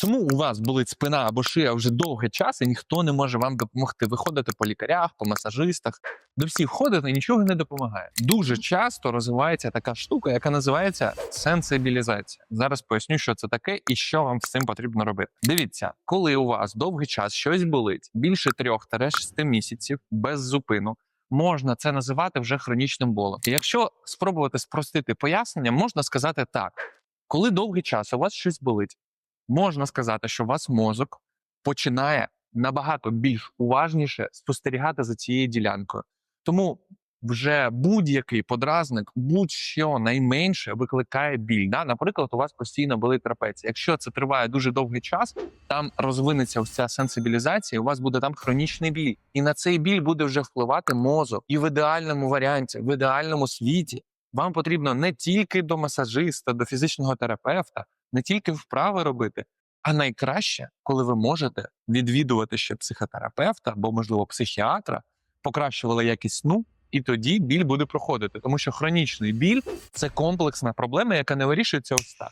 Чому у вас болить спина або шия вже довгий час, і ніхто не може вам допомогти? Ви ходите по лікарях, по масажистах, до всіх ходите, нічого не допомагає. Дуже часто розвивається така штука, яка називається сенсибілізація. Зараз поясню, що це таке і що вам з цим потрібно робити. Дивіться, коли у вас довгий час щось болить більше 3-6 місяців без зупину. Можна це називати вже хронічним болем. І якщо спробувати спростити пояснення, можна сказати так: коли довгий час у вас щось болить, можна сказати, що вас мозок починає набагато більш уважніше спостерігати за цією ділянкою. Тому вже будь-який подразник, будь-що найменше викликає біль. Да? Наприклад, у вас постійно болить трапеція. Якщо це триває дуже довгий час, там розвинеться ось ця сенсибілізація, у вас буде там хронічний біль. І на цей біль буде вже впливати мозок. І в ідеальному варіанті, в ідеальному світі, вам потрібно не тільки до масажиста, до фізичного терапевта, не тільки вправи робити, а найкраще, коли ви можете відвідувати ще психотерапевта або, можливо, психіатра, покращували якість сну, і тоді біль буде проходити. Тому що хронічний біль це комплексна проблема, яка не вирішується ось так.